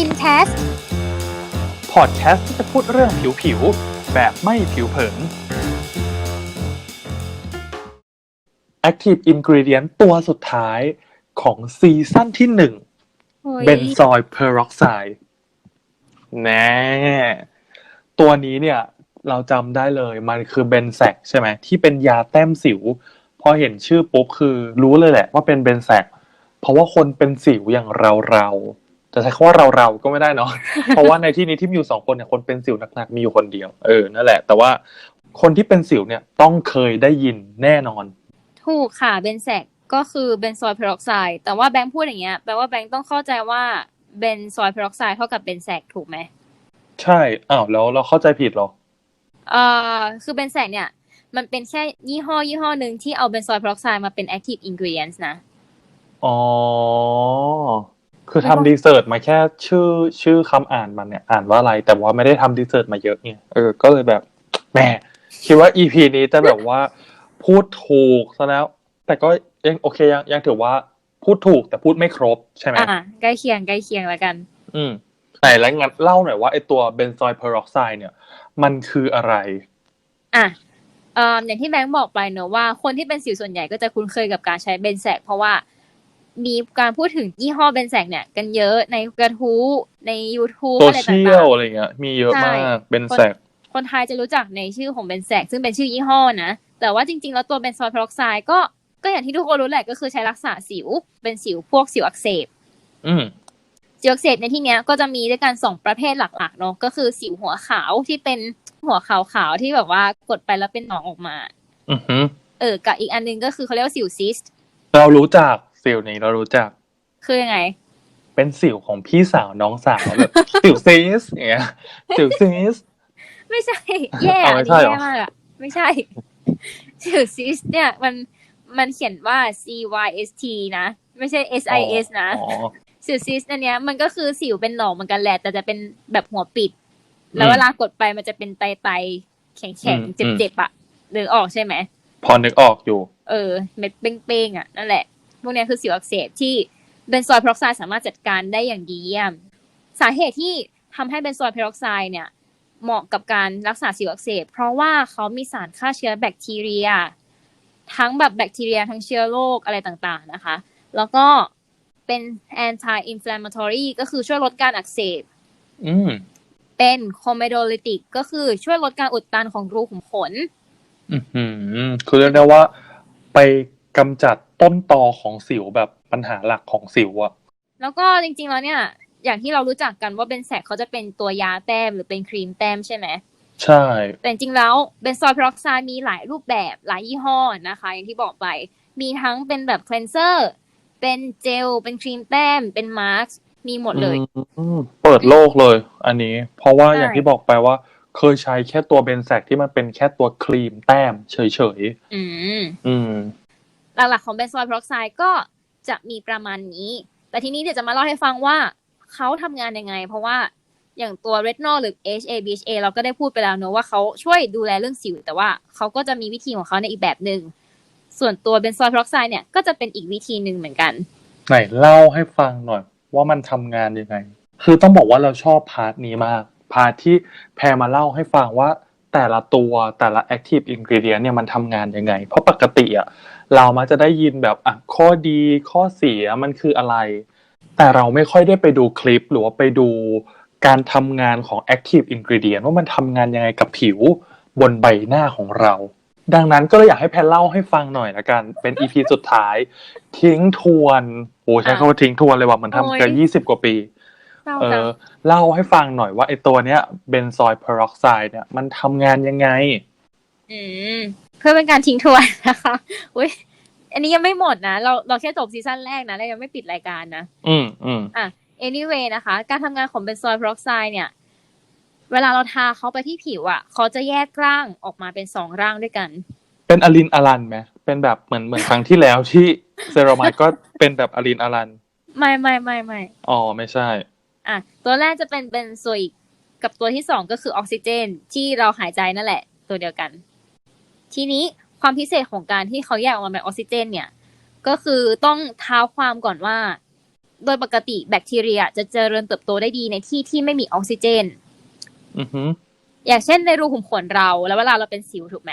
กินแคสพอดแคสต์ที่จะพูดเรื่องผิวๆแบบไม่ผิวเผิน Active Ingredient ตัวสุดท้ายของซีซั่นที่หนึ่งโอ้ยเบนซอยเพอร์ออกไซด์แน่ตัวนี้เนี่ยเราจำได้เลยมันคือเบนแซกใช่ไหมที่เป็นยาแต้มสิว พอเห็นชื่อปุ๊บคือรู้เลยแหละว่าเป็นเบนแซกเพราะว่าคนเป็นสิวอย่างเราเราๆ จะใช้คำว่าเราเราๆก็ไม่ได้เนาะเพราะว่าในที่นี้ที่มีอยู่สองคนเนี่ยคนเป็นสิวหนักๆมีอยู่คนเดียวเออนั่นแหละ แต่ว่าคนที่เป็นสิวเนี่ยต้องเคยได้ยินแน่นอน ถูกค่ะเบนแซกก็คือเบนซอยเพอร์ออกไซด์แต่ว่าแบงค์พูดอย่างเงี้ยแปลว่าแบงค์ต้องเข้าใจว่าเบนซอยเพอร์ออกไซด์เท่ากับเบนแซกถูกไหมใช่อ้าวแล้วเราเข้าใจผิดเหรอเอ่อคือเบนแซกเนี่ย มันเป็นแค่ยี่ห้อยี่ห้อหนึ่งที่เอาเบนซอยเพอร์ออกไซด์มาเป็น active ingredients นะอ๋อ คือทำรีเสิร์ชมาแค่ชื่อชื่อคำอ่านมันเนี่ยอ่านว่าอะไร แต่ว่าไม่ได้ทำรีเสิร์ชมาเยอะไงเออก็เลยแบบแหมคิดว่า EP นี้จะแบบว่า พูดถูกซะแล้ว แต่ก็ยังโอเคยังยังถือว่าพูดถูกแต่พูดไม่ครบใช่ไหมอ่าใกล้เคียงใกล้เคียงแล้วกัน อืมไหนแล้วงั้นเล่าหน่อยว่าไอตัวเบนซอยเพอร์ออกไซด์เนี่ย มันคืออะไร อะเอ่ออย่างที่แบงค์บอกไปเนอะว่าคนที่เป็นสิวส่วนใหญ่ก็จะคุ้นเคยกับการใช้เบนแซกเพราะว่า มีการพูดถึงยี่ห้อเบนแซกเนี่ย กันเยอะในกระทู้ใน YouTube โซอะไรเชีต่ายงลอะไรเงี้ยมีเยอะมากเบนแซกๆ คนไทยจะรู้จักในชื่อของเบนแซกซึ่งเป็นชื่อยี่ห้อนะ แต่ว่าจริงๆ แล้วตัวเบนซอยเพอร์ออกไซด์ก็ก็อย่างที่ทุกคนรู้แหละก็คือใช้รักษาสิว เป็นสิวพวกสิวอักเสบ อืม สิวอักเสบในที่เนี้ยก็จะมีด้วยกันสองประเภทหลักๆเนาะก็คือสิวหัวขาวที่เป็นหัวขาวๆที่แบบว่ากดไปแล้วเป็นหนองออกมา อือหือ เออกับอีกอันหนึงก็คือเขาเรียกว่าสิวซิสต์เรารู้จัก สิวนี้เรารู้จัก คือยังไง เป็นสิวของพี่สาวน้องสาวแบบสิวซีสอย่างเงี้ยสิวซีสไม่ใช่ แย่เอาอัไม่นใช่นี้เหรอแย่มากอะไม่ใช่ สิวซิสต์เนี่ย มันมันเขียนว่า C Y S T นะ ไม่ใช่ S I S นะอ๋อสิวซิสต์อันเนี้ยมันก็คือสิวเป็นหนองเหมือนกันแหละ แต่จะเป็นแบบหัวปิด แล้วอืมเวลากดไปมันจะเป็นไตไตๆแข็งอืมๆเจ็บๆอะหรือออกใช่ไหมพอนึกออกอยู่ เออ เม็ดเป้งๆอะนั่นแหละ พวกเนี้ยคือสิวอักเสบที่เบนซอยเพอร์ออกไซด์สามารถจัดการได้อย่างดีเยี่ยม สาเหตุที่ทำให้เบนซอยเพอร์ออกไซด์เนี่ยเหมาะกับการรักษาสิวอักเสบ เพราะว่าเขามีสารฆ่าเชื้อแบคทีเรีย ทั้งแบบแบคทีเรียทั้งเชื้อโรคอะไรต่างๆนะคะ แล้วก็เป็น anti inflammatory ก็คือช่วยลดการอักเสบอืมเป็น comedolytic ก็คือช่วยลดการอุดตันของรูขุมขน อือหือคือเรียกได้ว่าไปกำจัด ต้นตอของสิวแบบปัญหาหลักของสิวอะแล้วก็จริงๆแล้วเนี่ย อย่างที่เรารู้จักกันว่าเบนแซกเขาจะเป็นตัวยาแต้มหรือเป็นครีมแต้มใช่ไหมใช่ แต่จริงๆแล้วเบนซอยเพอร์ออกไซด์มีหลายรูปแบบหลายยี่ห้อนะคะ อย่างที่บอกไปมีทั้งเป็นแบบคล e นเซอร์เป็นเจล เป็นครีมแต้ม เป็นมาร์กมีหมดเลยอืมเปิดโลกเลย อันนี้ เพราะว่าใช่อย่างที่บอกไปว่า เคยใช้แค่ตัวเบนแซกที่มันเป็นแค่ตัวครีมแต้มเฉยอืมๆอืม หลักๆของเบนซอยพร์อกไซด์ก็จะมีประมาณนี้ แต่ทีนี้เดี๋ยวจะมาเล่าให้ฟังว่าเขาทำงานยังไง เพราะว่าอย่างตัวเรทนอลหรือ HA BHA เราก็ได้พูดไปแล้วเนอะว่าเขาช่วยดูแลเรื่องสิว แต่ว่าเขาก็จะมีวิธีของเขาในอีกแบบหนึ่งส่วนตัวเบนซอยพร์อกไซด์เนี่ยก็จะเป็นอีกวิธีหนึ่งเหมือนกัน ไหนเล่าให้ฟังหน่อยว่ามันทำงานยังไง คือต้องบอกว่าเราชอบพาร์ทนี้มาก พาร์ทที่แพรมาเล่าให้ฟังว่าแต่ละตัวแต่ละ active ingredient เนี่ยมันทำงานยังไง เพราะปกติอะ เรามักจะได้ยินแบบอะข้อดีข้อเสียมันคืออะไร แต่เราไม่ค่อยได้ไปดูคลิปหรือว่าไปดูการทำงานของ active ingredient ว่ามันทำงานยังไงกับผิวบนใบหน้าของเรา ดังนั้นก็เลยอยากให้แพรเล่าให้ฟังหน่อยละกัน เป็น EP สุดท้าย ทิ้งทวนโอ้ใช้คำว่าทิ้งทวนเลยว่ะเหมันทำเกินโอ้ยยี่สิบกว่าปีเศร้าเอจังอเล่าให้ฟังหน่อยว่าไอตัวเนี้ยเบนซอยเพอร์ออกไซด์เนี่ยมันทำงานยังไง อืม เพื่อเป็นการทิ้งทวนนะคะอุ้ยอันนี้ยังไม่หมดนะ เราเราแค่จบซีซั่นแรกนะเรายังไม่ปิดรายการนะ อืมอืมอะ anyway นะคะ การทำงานของเบนซอยเพอร์ออกไซด์เนี่ย เวลาเราทาเขาไปที่ผิวอะ เขาจะแยกร่างออกมาเป็นสองร่างด้วยกัน เป็นอลินอลันไหมเป็นแบบเหมือนเหมือนครั้งที่แล้วที่เซรามายก็เป็นแบบอลินอลัน ไม่ไม่ไม่ไม่อ๋อไม่ใช่ อะ ตัวแรกจะเป็นเบนโซอิกกับตัวที่สองก็คือออกซิเจนที่เราหายใจนั่นแหละ ตัวเดียวกัน ทีนี้ความพิเศษของการที่เขาแยกออกมาเป็นออกซิเจน เนี่ย ก็คือต้องเท้าความก่อนว่า โดยปกติแบคทีเรียจะเจริญเติบโตได้ดีในที่ที่ไม่มีออกซิเจนอือฮึอย่างเช่นในรูขุมขนเรา แล้วเวลาเราเป็นสิวถูกไหม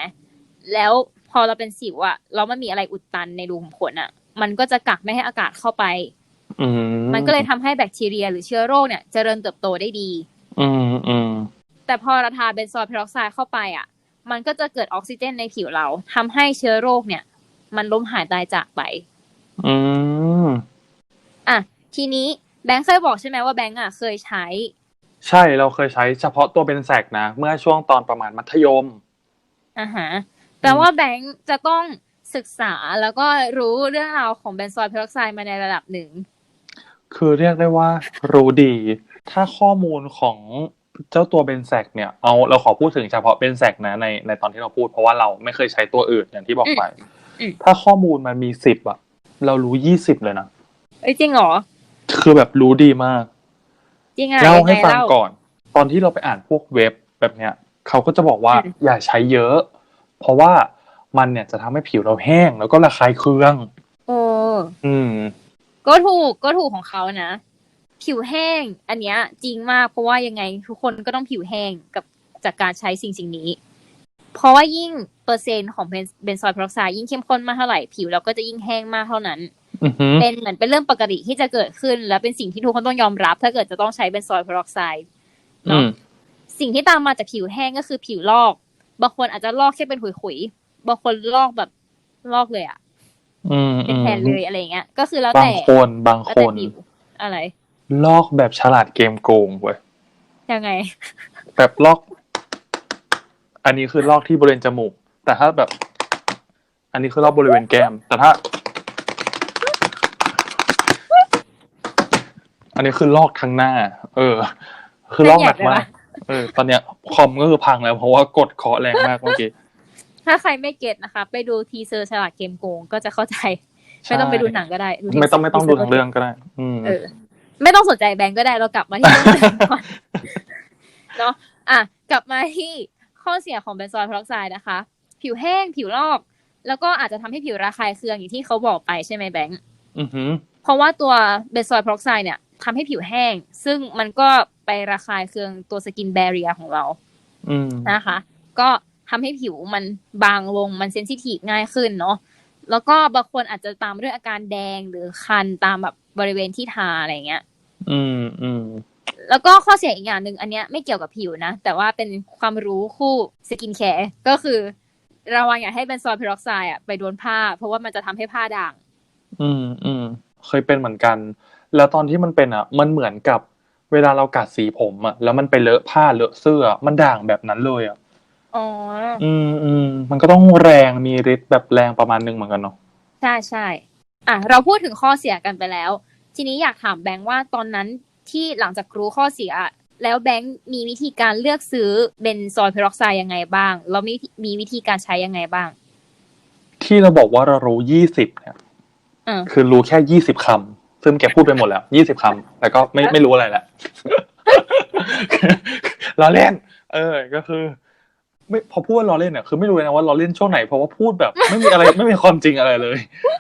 แล้วพอเราเป็นสิวอะแล้วมันมีอะไรอุดตันในรูขุมขนอะมันก็จะกักไม่ให้อากาศเข้าไปอืมมันก็เลยทำให้แบคทีเรีย หรือเชื้อโรคเนี่ยเจริญเติบโตได้ดี อืมอืมแต่พอเราทาเบนซอยด์เพโรอกไซด์เข้าไปอะ มันก็จะเกิดออกซิเจนในผิวเราทำให้เชื้อโรคเนี่ย มันล้มหายตายจากไป อืมอะทีนี้แบงค์เคยบอกใช่ไหมว่าแบงค์อะเคยใช้ ใช่เราเคยใช้เฉพาะตัวเป็นแสกนะ เมื่อช่วงตอนประมาณมัธยมอ่าฮะแต่ว่าแบงค์จะต้องศึกษาแล้วก็รู้เรื่องราวของเบนซอยด์เพโรอกไซด์มาในระดับหนึ่ง คือเรียกได้ว่ารู้ดี ถ้าข้อมูลของ เจ้าตัวเบนแซกเนี่ยเอาเราขอพูดถึงเฉพาะเบนแซกนะในในตอนที่เราพูด เพราะว่าเราไม่เคยใช้ตัวอื่นอย่างที่บอกไป ถ้าข้อมูลมันมีสิบอะเรารู้ยี่สิบเลยนะเอ้ยจริงเหรอ คือแบบรู้ดีมากจริงอะเล่ายังไงให้ฟังเล่าก่อน ตอนที่เราไปอ่านพวกเว็บแบบเนี้ยเขาก็จะบอกว่าอืมอย่าใช้เยอะ เพราะว่ามันเนี่ยจะทำให้ผิวเราแห้งแล้วก็ระคายเคืองโอ้อืม ก็ถูกก็ถูกของเขานะ ผิวแห้ง อันเนี้ยจริงมาก เพราะว่ายังไงทุกคนก็ต้องผิวแห้งกับจากการใช้สิ่งสิ่งนี้ เพราะว่ายิ่งเปอร์เซ็นต์ของเบนซอยด์เพโรอกไซด์ยิ่งเข้มข้นมากเท่าไหร่ผิวเราก็จะยิ่งแห้งมากเท่านั้นอือหือเป็นเหมือนเป็นเรื่องปกติที่จะเกิดขึ้น และเป็นสิ่งที่ทุกคนต้องยอมรับ ถ้าเกิดจะต้องใช้เบนซอยด์เพโรอกไซด์อืเนาะมสิ่งที่ตามมาจากผิวแห้งก็คือผิวลอก บางคนอาจจะลอกแค่เป็นขุยๆบางคนลอกแบบลอกเลยอะอืมเป็นแผ่นเลยอะไรอย่างเงี้ยก็คือแล้วบางแต่คนบางแล้วคแต่นผิวอะไร ลอกแบบฉลาดเกมโกงเว้ยยังไง แบบลอก อันนี้คือลอกที่บริเวณจมูก แต่ถ้าแบบ อันนี้คือลอกบริเวณแก้ม แต่ถ้า อันนี้คือลอกทั้งหน้า เออ คือลอกหนักมากเออ ตอนเนี้ยคอมก็คือพังแล้ว เพราะว่ากดเคาะแรงมากเมื่อกี้ถ้าใครไม่เก็ตนะคะ ไปดูทีเซอร์ฉลาดเกมโกงก็จะเข้าใจ ไม่ต้องไปดูหนังก็ได้ดูไม่ต้องไม่ต้องดูทีซทั้งเรื่องก็ได้ อืมเออ ไม่ต้องสนใจแบงก์ก็ได้เรากลับมาที่เรื่องก่อนเนาะอะกลับมาที่ข้อเสียของเบนซอยด์เพโรอกไซด์นะคะ ผิวแห้งผิวลอก แล้วก็อาจจะทำให้ผิวระคายเคืองอย่างที่เขาบอกไปใช่ไหมแบงค์อือหือเพราะว่าตัวเบนซอยด์เพโรอกไซด์เนี่ยทำให้ผิวแห้ง ซึ่งมันก็ไประคายเคืองตัวสกินแบเรียของเราอืมนะคะ ก็ทำให้ผิวมันบางลงมันเซนซิทีฟง่ายขึ้นเนาะ แล้วก็บางคนอาจจะตามด้วยอาการแดงหรือคันตามแบบบริเวณที่ทาอะไรเงี้ย อืมอืมแล้วก็ข้อเสียอีกอย่างหนึ่งอันเนี้ยไม่เกี่ยวกับผิวนะ แต่ว่าเป็นความรู้คู่สกินแคร์ก็คือระวังอย่าให้เบนซอยด์เพโรอกไซด์อะไปโดนผ้า เพราะว่ามันจะทำให้ผ้าด่าง อืมอืมเคยเป็นเหมือนกัน แล้วตอนที่มันเป็นอะมันเหมือนกับเวลาเรากัดสีผมอะแล้วมันไปเลอะผ้าเลอะเสื้อ มันด่างแบบนั้นเลยอะ อ๋อ อืมอืมมันก็ต้องแรงมีฤทธิ์แบบแรงประมาณนึงเหมือนกันเนาะใช่ใช่อะเราพูดถึงข้อเสียกันไปแล้ว ทีนี้อยากถามแบงค์ว่าตอนนั้นที่หลังจากรู้ข้อเสีย แล้วแบงค์มีวิธีการเลือกซื้อเบนซอยด์เพโรอกไซด์ยังไงบ้าง แล้วมีมีวิธีการใช้ยังไงบ้าง ที่เราบอกว่าเรารู้ยี่สิบเนี่ยอืมคือรู้แค่ยี่สิบคำซึ่งแกพูดไปหมดแล้วยี่สิบคำแต่ก็ไม่ไม่รู้อะไรแหละเราเล่น เออ ก็คือ ไม่พอพูดว่าล้อเล่นเนี่ยคือไม่รู้เลยนะว่าล้อเล่นช่วงไหนเพราะว่าพูดแบบ ไม่มีอะไรไม่มีความจริงอะไรเลย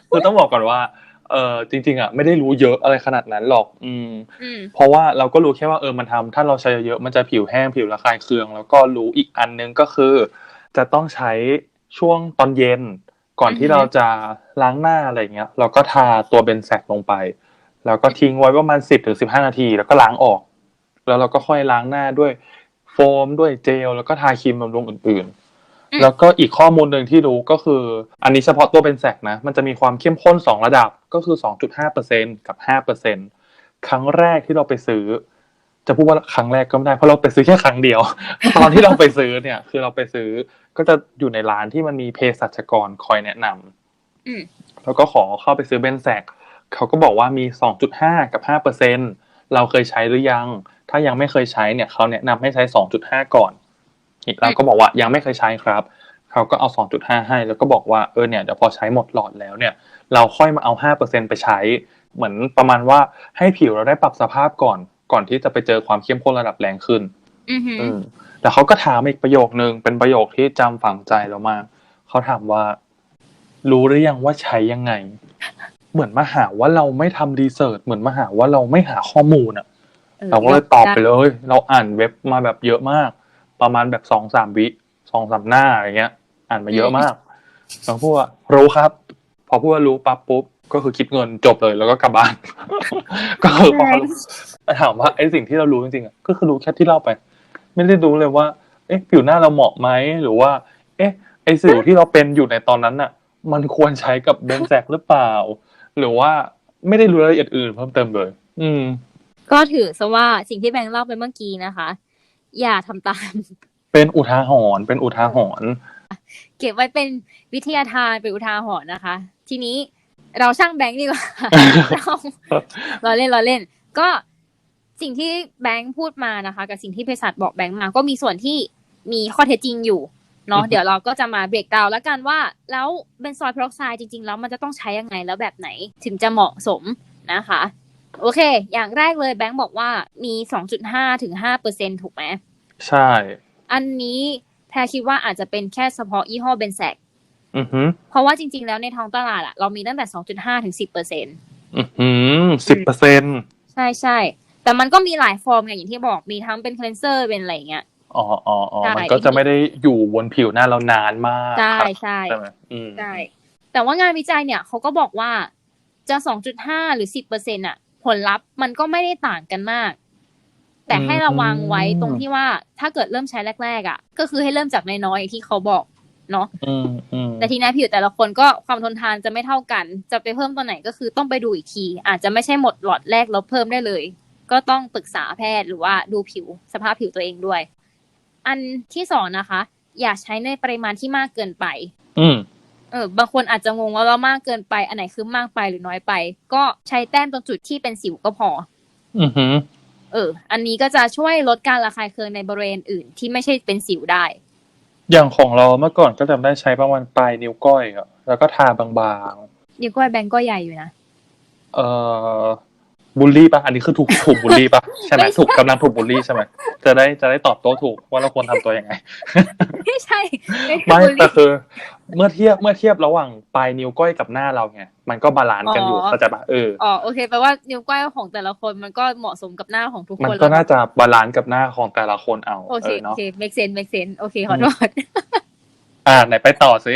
คือต้องบอกก่อนว่าเออจริง ๆอะไม่ได้รู้เยอะอะไรขนาดนั้นหรอก อืมอืมเพราะว่าเราก็รู้แค่ว่าเออมันทำถ้าเราใช้เยอะๆมันจะผิวแห้งผิวระคายเคือง แล้วก็รู้อีกอันนึงก็คือ จะต้องใช้ช่วงตอนเย็น ก่อนที่อือฮึเราจะล้างหน้าอะไรเงี้ย เราก็ทาตัวเบนแซกลงไป แล้วก็ทิ้งไว้ประมาณสิบถึงสิบห้านาที แล้วก็ล้างออก แล้วเราก็ค่อยล้างหน้าด้วยโฟ มด้วยเจลแล้วก็ทาครีมบำรุงอื่นๆ แล้วก็อีกข้อมูลหนึ่งที่รู้ก็คือ อันนี้เฉพาะตัวเบนแซกนะ มันจะมีความเข้มข้นสองระดับก็คือสองจุดห้าเปอร์เซ็นกับห้าเปอร์เซ็นครั้งแรกที่เราไปซื้อ จะพูดว่าครั้งแรกก็ไม่ได้เพราะเราไปซื้อแค่ครั้งเดียว ตอนที่เราไปซื้อเนี่ยคือเราไปซื้อก็จะอยู่ในร้านที่มันมีเภสัชกรคอยแนะนำอืมแล้วก็ขอเข้าไปซื้อเบนแซกเขาก็บอกว่ามี 2.5 กับ 5เปอร์เซ็นเราเคยใช้หรือยัง ถ้ายังไม่เคยใช้เนี่ยเขาแนะนำให้ใช้ 2.5 ก่อนอีกเราก็บอกว่ายังไม่เคยใช้ครับเขาก็เอา 2.5 ให้ แล้วก็บอกว่าเออเนี่ยเดี๋ยวพอใช้หมดหลอดแล้วเนี่ย เราค่อยมาเอา 5%ไปใช้ เหมือนประมาณว่าให้ผิวเราได้ปรับสภาพก่อน ก่อนที่จะไปเจอความเข้มข้นระดับแรงขึ้น อือหืออืมแต่เขาก็ถามอีกประโยคนึงเป็นประโยคที่จำฝังใจเรามากเขาถามว่า รู้หรือยังว่าใช้ยังไง เหมือนมาหาว่าเราไม่ทำรีเสิร์ชเหมือนมาหาว่าเราไม่หาข้อมูลอะออ เราก็เลยตอบไปเลย เราอ่านเว็บมาแบบเยอะมาก ประมาณแบบสองสามวิสองสามหน้าอะไรเงี้ย อ่านมาเยอะมากเราพูดว่ารู้ครับ พอพูดว่ารู้ปั๊บปุ๊บก็คือคิดเงินจบเลยแล้วก็กลับบ้าน ก็คือพอเขารู้แต่ถามว่าไอ้สิ่งที่เรารู้จริงๆอะก็คือรู้แค่ที่เล่าไป ไม่ได้รู้เลยว่า เอ๊ะผิวหน้าเราเหมาะไหมหรือว่า เอ๊ะ ไอ้สิวที่เราเป็นอยู่ในตอนนั้นน่ะ มันควรใช้กับเบนแซกหรือเปล่า หรือว่าไม่ได้รู้รายละเอียดอื่นเพิ่มเติมเลย อืม ก็ถือซะว่าสิ่งที่แบงค์เล่าไปเมื่อกี้นะคะ อย่าทำตาม เป็นอุทาหรณ์เป็นอุทาหรณ์เก็บไว้เป็นวิทยาทานเป็นอุทาหรณ์นะคะ ทีนี้เราช่างแบงค์ดีกว่าเราเราเล่นเราเล่น ก็สิ่งที่แบงค์พูดมานะคะ กับสิ่งที่เภสัชบอกแบงค์มาก็มีส่วนที่มีข้อเท็จจริงอยู่เนาะอือฮึเดี๋ยวเราก็จะมาเบรกดาวน์แล้วกันว่า แล้วเบนซอยด์เพอร์ออกไซด์จริง ๆ แล้วมันจะต้องใช้ยังไงแล้วแบบไหนถึงจะเหมาะสมนะคะ โอเค อย่างแรกเลยแบงค์บอกว่ามี2.5ถึง5เปอร์เซ็นถูกไหมใช่ อันนี้แพรคิดว่าอาจจะเป็นแค่เฉพาะยี่ห้อเบนแซกอือหือเพราะว่าจริง ๆ แล้วในท้องตลาดอะเรามีตั้งแต่2.5ถึง10เปอร์เซ็นอือหือสิบเปอร์เซ็นต์ใช่ใช่แต่มันก็มีหลายฟอร์มไงอย่างที่บอกมีทั้งเป็นคล e นเซอร์เป็นอะไรอย่างเงี้ยอ๋ออ๋ออ๋อใช่มันก็จะไม่ได้อยู่บนผิวหน้าเรานานมากใช่ครับใช่ใช่ไหมอืมใช่แต่ว่างานวิจัยเนี่ยเขาก็บอกว่าจะ2.5หรือ10เปอร์เซ็นอะผ ลลัพธ์มันก็ไม่ได้ต่างกันมาก แต่ให้ระวังไว้ตรงที่ว่าถ้าเกิดเริ่มใช้แรกๆอะก็คือให้เริ่มจากน้อยๆอย่างที่เขาบอกเนาะอืมอืมแต่ทีนี้ผิวแต่ละคนก็ความทนทานจะไม่เท่ากัน จะไปเพิ่มตัวไหนก็คือต้องไปดูอีกที อาจจะไม่ใช่หมดหลอดแรกแล้วเพิ่มได้เลย ก็ต้องปรึกษาแพทย์หรือว่าดูผิวสภาพผิวตัวเองด้วย อันที่สองนะคะ อย่าใช้ในปริมาณที่มากเกินไป อืม เออบางคนอาจจะงงว่าเรามากเกินไป อันไหนคือมากไปหรือน้อยไป ก็ใช้แต้มตรงจุดที่เป็นสิวก็พอ อือหือ เออ อันนี้ก็จะช่วยลดการระคายเคืองในบริเวณอื่น ที่ไม่ใช่เป็นสิวได้ อย่างของเราเมื่อก่อนก็จำได้ใช้ประมาณปลายนิ้วก้อยอะแล้วก็ทาบางนิ้วก้อยแบงก์ก็ใหญ่อยู่นะๆเอ่อ บูลลี่ปะอันนี้คือถูกถูกบูลลี่ปะใช่ไหมไม่ใช่ถูกกำลังถูกบูลลี่ใช่ไหมจะได้จะได้ตอบโต้ถูกว่าเราควรทำตัวยังไงไม่ใช่ไม่ไม่ใช่แต่คือ เมื่อเทียบเมื่อเทียบระหว่างปลายนิ้วก้อยกับหน้าเราไงมันก็บาลานซ์กันอยู่อ๋อเข้าใจปะเอออ๋อโอเคแปลว่านิ้วก้อยของแต่ละคนมันก็เหมาะสมกับหน้าของทุกมันคนก็แล้วน่าจะบาลานซ์กับหน้าของแต่ละคนเอาโอเอเคอโอเนาะเค make sense make sense โอเคขอโทษอ่าไหนไปต่อสิ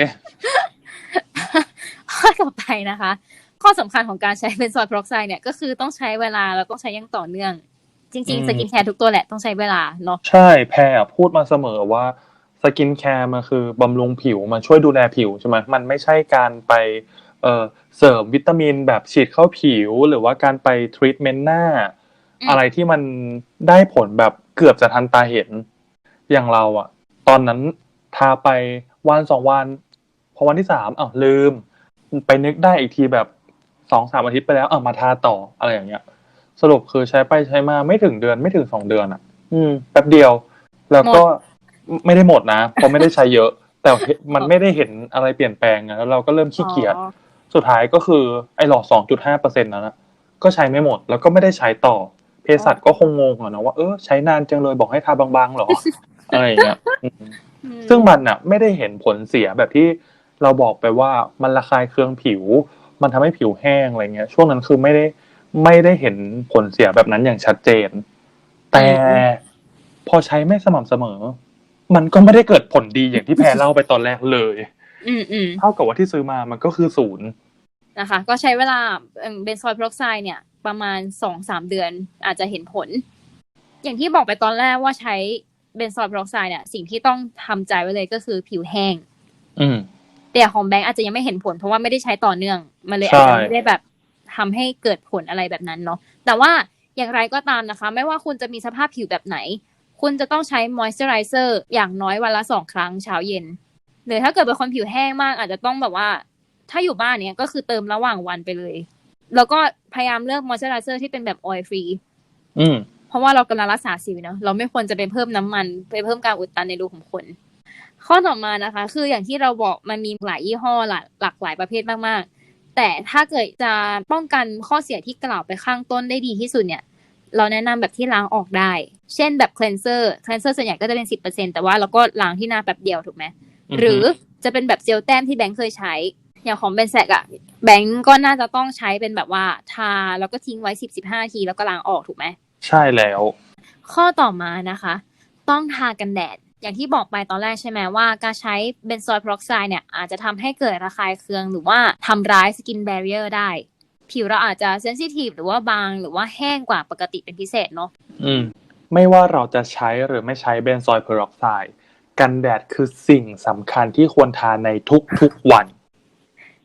ข้อต่อไปนะคะ ข้อสำคัญของการใช้เบนซอยด์เพอร์ออกไซด์เนี่ยก็คือต้องใช้เวลาแล้วต้องใช้อยังต่อเนื่อง จริงอืมๆสกินแคร์ทุกตัวแหละต้องใช้เวลาเนาะใช่แพรอะพูดมาเสมอว่าสกินแคร์มันคือบำรุงผิวมันช่วยดูแลผิวใช่ไหมมันไม่ใช่การไปเอ่อเสริมวิตามินแบบฉีดเข้าผิว หรือว่าการไปทรีทเมนต์หน้าอืมอะไรที่มันได้ผลแบบเกือบจะทันตาเห็น อย่างเราอะตอนนั้นทาไปวันสองวัน พอวันที่สามอ้าวลืม ไปนึกได้อีกทีแบบ สองสามอาทิตย์ไปแล้วอะมาทาต่ออะไรอย่างเงี้ย สรุปคือใช้ไปใช้มาไม่ถึงเดือนไม่ถึงสองเดือนอะ อืมแป๊บเดียว แล้วก็ไม่ได้หมดนะเพราะไม่ได้ใช้เยอะ แต่มันไม่ได้เห็นอะไรเปลี่ยนแปลงอะแล้วเราก็เริ่มขี้เกียจอ๋อสุดท้ายก็คือไอ้หลอดสองจุดห้าเปอร์เซ็นต์นั้นอะก็ใช้ไม่หมด แล้วก็ไม่ได้ใช้ต่อเภสัชก็คงงงอะนะว่าเออใช้นานจังเลยบอกให้ทาบางๆหรออะไรอย่างเงี้ยอืมอืมซึ่งมันอะไม่ได้เห็นผลเสียแบบที่เราบอกไปว่ามันระคายเคืองผิว มันทำให้ผิวแห้งอะไรเงี้ย ช่วงนั้นคือไม่ได้ไม่ได้เห็นผลเสียแบบนั้นอย่างชัดเจน แต่พอใช้ไม่สม่ำเสมอ มันก็ไม่ได้เกิดผลดีอย่างที่แพรเล่าไปตอนแรกเลย อืมอืมเท่ากับว่าที่ซื้อมามันก็คือศูนย์นะคะ ก็ใช้เวลาเบนซอยด์เพอร์ออกไซด์เนี่ย ประมาณสองสามเดือนอาจจะเห็นผล อย่างที่บอกไปตอนแรกว่าใช้เบนซอยด์เพอร์ออกไซด์เนี่ย สิ่งที่ต้องทำใจไว้เลยก็คือผิวแห้ง อืม แต่ของแบงก์อาจจะยังไม่เห็นผล เพราะว่าไม่ได้ใช้ต่อเนื่องมันเลยใช่อาจจะไม่ได้แบบทำให้เกิดผลอะไรแบบนั้นเนาะแต่ว่าอย่างไรก็ตามนะคะ ไม่ว่าคุณจะมีสภาพผิวแบบไหน คุณจะต้องใช้มอยส์เจอไรเซอร์อย่างน้อยวันละสองครั้งเช้าเย็นหรือถ้าเกิดเป็นคนผิวแห้งมากอาจจะต้องแบบว่า ถ้าอยู่บ้านเนี้ยก็คือเติมระหว่างวันไปเลย แล้วก็พยายามเลือกมอยส์เจอไรเซอร์ที่เป็นแบบออยล์ฟรีอืมเพราะว่าเรากำลังรักษาสิวเนาะเราไม่ควรจะไปเพิ่มน้ำมัน ไปเพิ่มการอุดตันในรูขุมขน ข้อต่อมานะคะ คืออย่างที่เราบอกมันมีหลายยี่ห้อหลากหลากหลายประเภทมากๆ แต่ถ้าเกิดจะป้องกันข้อเสียที่กล่าวไปข้างต้นได้ดีที่สุดเนี่ย เราแนะนำแบบที่ล้างออกได้ เช่นแบบ cleanser cleanser ส่วนใหญ่ก็จะเป็น10%แต่ว่าเราก็ล้างที่หน้าแบบเดียวถูกไหมอือฮึหรือจะเป็นแบบเจลแต้มที่แบงค์เคยใช้ อย่างของเบนแซกอะแบงก์ก็น่าจะต้องใช้เป็นแบบว่าทาแล้วก็ทิ้งไว้สิบสิบห้าทีแล้วก็ล้างออกถูกไหมใช่แล้ว ข้อต่อมานะคะ ต้องทากันแดด อย่างที่บอกไปตอนแรกใช่ไหมว่าการใช้เบนซอยด์เพอร์ออกไซด์เนี่ยอาจจะทำให้เกิดระคายเคืองหรือว่าทำร้ายสกินแบร r เ e อร์ได้ ผิวเราอาจจะเซนซิทีฟหรือว่าบางหรือว่าแห้งกว่าปกติเป็นพิเศษเนาะอืมไม่ว่าเราจะใช้หรือไม่ใช้เบนซอยด์เพอร์ออกไซด์กันแดดคือสิ่งสำคัญที่ควรทาในทุกๆวัน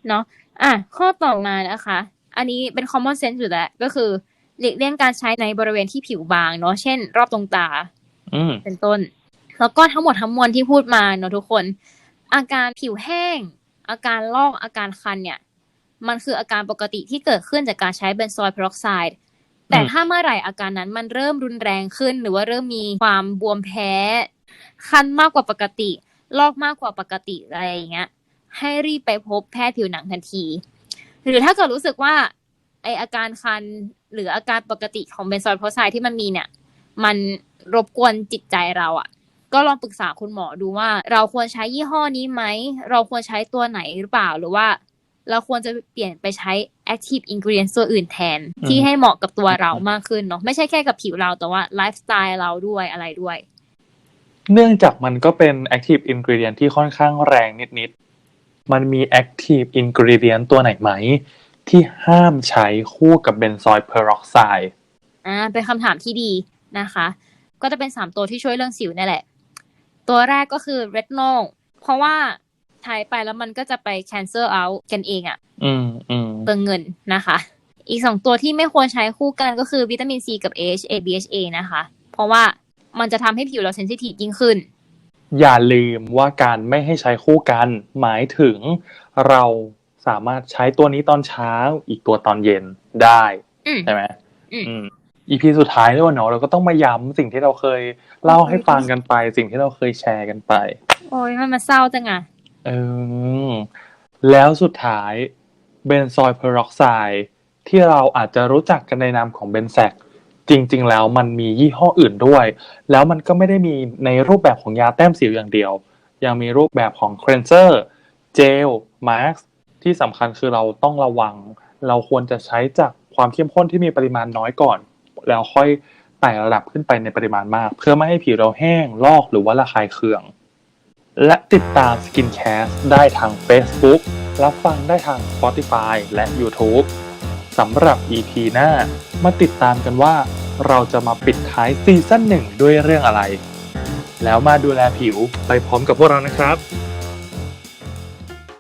เนาะอะข้อต่อมานะคะ อันนี้เป็น common sense อยู่แล้วก็คือหลีกเลี่ยงการใช้ในบริเวณที่ผิวบางเนาะเช่น รอบตรงตาอืมเป็นต้น แล้วก็ทั้งหมดทั้งมวลที่พูดมาเนอะทุกคน อาการผิวแห้ง อาการลอกอาการคันเนี่ย มันคืออาการปกติที่เกิดขึ้นจากการใช้เบนซอยด์เพอร์ออกไซด์แต่ถ้าเมื่อไหร่อาการนั้นมันเริ่มรุนแรงขึ้น หรือว่าเริ่มมีความบวมแพ้ คันมากกว่าปกติ ลอกมากกว่าปกติอะไรอย่างเงี้ย ให้รีบไปพบแพทย์ผิวหนังทันที หรือถ้าเกิดรู้สึกว่าไออาการคันหรืออาการปกติของเบนซอยด์พรอกไซด์ที่มันมีเนี่ย มันรบกวนจิตใจเราอะ่ะ ก็ลองปรึกษาคุณหมอดูว่า เราควรใช้ยี่ห้อนี้ไหม เราควรใช้ตัวไหนหรือเปล่าหรือว่า เราควรจะเปลี่ยนไปใช้ active ingredient ตัวอื่นแทนอืมที่ให้เหมาะกับตัวเรามากขึ้นเนาะไม่ใช่แค่กับผิวเราแต่ว่าไลฟ์สไตล์เราด้วยอะไรด้วย เนื่องจากมันก็เป็น active ingredient ที่ค่อนข้างแรงนิดๆมันมี active ingredient ตัวไหนไหม ที่ห้ามใช้คู่กับเบนซอยด์เพอร์ออกไซด์อ่าเป็นคำถามที่ดีนะคะ ก็จะเป็นสามตัวที่ช่วยเรื่องสิวนี่แหละ ตัวแรกก็คือ retinol เพราะว่าใช้ไปแล้วมันก็จะไป cancel out กันเองอะอืมอืมเปลืองเงินนะคะ อีกสองตัวที่ไม่ควรใช้คู่กันก็คือวิตามินซีกับ AHA BHA นะคะ เพราะว่ามันจะทำให้ผิวเราเซนซิทีฟยิ่งขึ้น อย่าลืมว่าการไม่ให้ใช้คู่กัน หมายถึงเราสามารถใช้ตัวนี้ตอนเช้า อีกตัวตอนเย็นได้อืมใช่ไหมอืม อืมอีพีสุดท้ายด้วยเนาะเราก็ต้องมาย้ำสิ่งที่เราเคยเล่าให้ฟังกันไป สิ่งที่เราเคยแชร์กันไป โอ้ยมันมาเศร้าจังอะเออแล้วสุดท้ายเบนซอยด์เพอร์ออกไซด์ที่เราอาจจะรู้จักกันในนามของเบนแซกจริง ๆ แล้วมันมียี่ห้ออื่นด้วย แล้วมันก็ไม่ได้มีในรูปแบบของยาแต้มสิวอย่างเดียว ยังมีรูปแบบของเครนเซอร์เจลมาร์กที่สำคัญคือเราต้องระวัง เราควรจะใช้จากความเข้มข้นที่มีปริมาณน้อยก่อน แล้วค่อยไต่ระดับขึ้นไปในปริมาณมาก เพื่อไม่ให้ผิวเราแห้ง ลอกหรือว่าระคายเคือง และติดตาม Skincast ได้ทาง Facebook รับฟังได้ทาง Spotify และ YouTube สำหรับ EP หน้า มาติดตามกันว่า เราจะมาปิดท้ายซีซั่นหนึ่งด้วยเรื่องอะไร แล้วมาดูแลผิวไปพร้อมกับพวกเรานะครับ